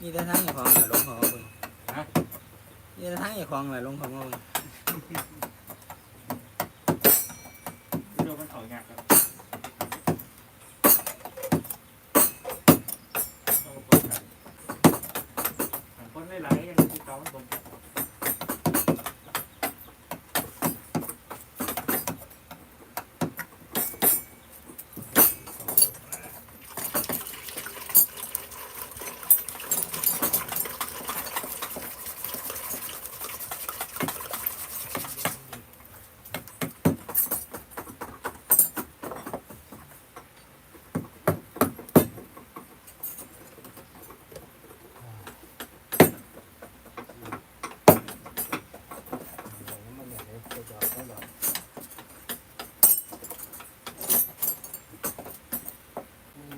นี่แต่ทั้งอย่าของแหละลงของเอาเบิ่งฮะ นี่แต่ทั้งอย่าของแหละลงของเอาเบิ่งดูมันเขายากครับเอาไปก่อนครับหันคนไม่ไหลยังที่เขามันผม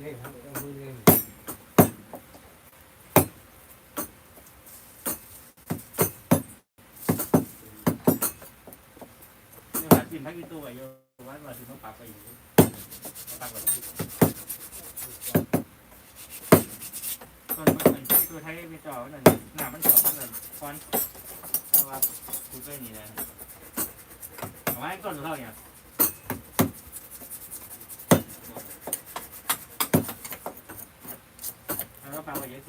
ว่ากินพักกี่ตัวอยู่ว่าว่าถึงต้องปรับไปอยู่ปรับไปต้นมันที่ตัวไทยไม่จ่อนั่นหน้ามันจ่อมันนั่นคอนเพราะว่าคุณก็นี่นะเอาไว้ก่อนเท่าเนี่ย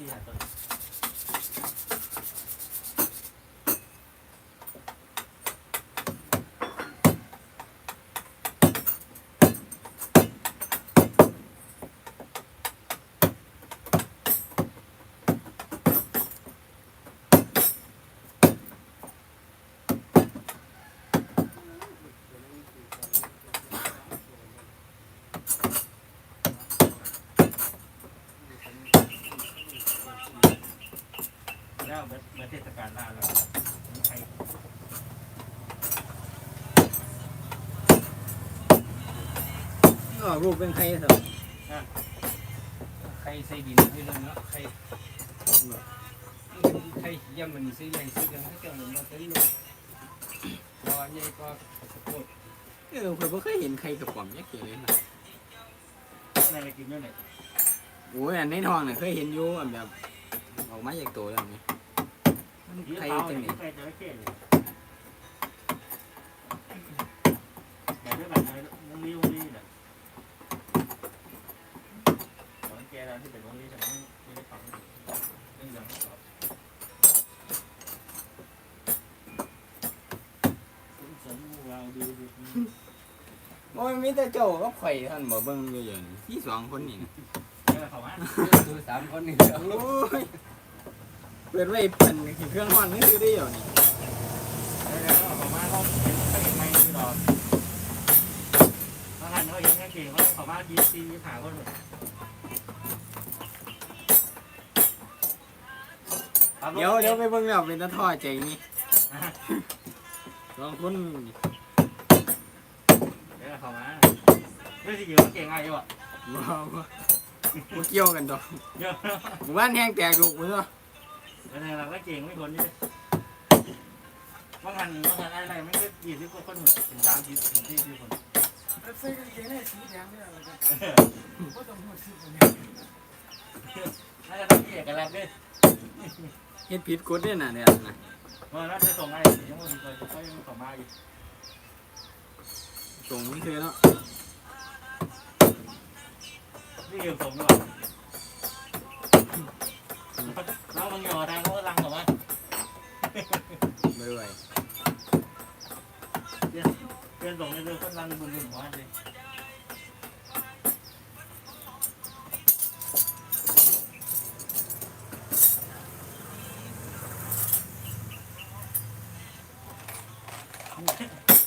แล้วปลาไปเยอนนี้ แล้วเมื่อเทศกาลหน้าแล้วมีใครออกรูปเป็นใครเถอะใครใส่ดินให้ลงเนาะใครใครย่ำมันซื้อใหญ่ซื้อกันถ้าเกิดมันมาตื้อลงพอใหญ่ก็สะโพกเออผมไม่เคยเห็นใครกับป๋อมยักษ์เกี่ยวเลยนะอะไรกินด้วยเนี่ยโอ้ยอันในทองเนี่ยเคยเห็นอยู่อันแบบออกมาจากตัวแล้วไงมันยี่ ใครเท้าจังเนี่ยนี่ใครจะไม่เก่งเลยแต่ด้วยแบบมันริ้วนี่เนี่ยของแกเราที่เป็นวงนี้แต่ไม่ไม่ได้ฟังเรื่องอย่างของสมเราดูดูโอ้ยมีแต่เจ้าก็ข่อยท่านบ่เบิ่งอยู่อย่างนี้ที่สองคนนี่นะนี่แหละเขาว่าตัวสามคนนี่โอ้ย เปิดไว้เป็นเครื่องห้อนนี่คือได้อยู่นี่แล้วเขาว่าเขาเห็นเขาเห็นไม่ที่รอเขาหันเขาเห็นแค่เก่งว่าเขาว่าดีซีหาคนหมดเดี๋ยวเดี๋ยวไปเบิ่งแล้วเป็นตะท่อใจนี่สองคนนี่เดี๋ยวเขามาเรื่องที่อยู่เก่งไงอยู่อะบ่บ่บ่เกี่ยวกันดอกเยอะหมู่บ้านแห้งแตกลูกมื้อ แล้วในเราก็เก่งไม่คนนี่ว่างันว่างันอะไรไม่ก็ยี่สิบกว่าคนถึงสามสิบถึงสี่สิบคนใส่กางเกงในสีแดงเนี่ยอะไรกันก็ต้องหัวสีแดงน่าจะต้องเกี่ยกันแล้วด้วยเฮ็ดผิดกฎเด้อน่ะเนี่ยนะเมื่อนั้นจะส่งไงยังไม่มีเลยเขายังส่งมาอยู่ส่งนี่คือเนาะนี่เกี่ยวส่งด้วย เราบางอย่างทางเขาก็ลังส่งมาไม่ไหวเพื่อนส่งเรื่อยๆคนลังบุญบุญหัวเลย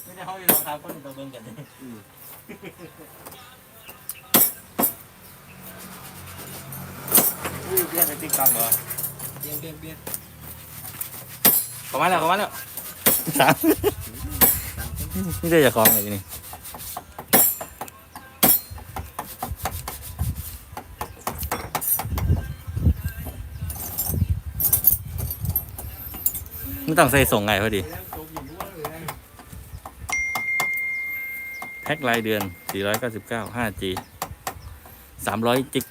ไม่ได้เขาอยู่รองเท้าคนตัวเบิ่งกันเลยอืมอุ้ยเพื่อนในติ๊กต็อกเหรอ เปลี่ยนเปลี่ยนเปลี่ยนเข้ามาแล้วเข้ามาแล้วสามนี่จะจะคล้องอะไรนี่ไม่ต้องใส่ส่งไงพอดี แพ็ครายเดือน 499 5G 300 จิก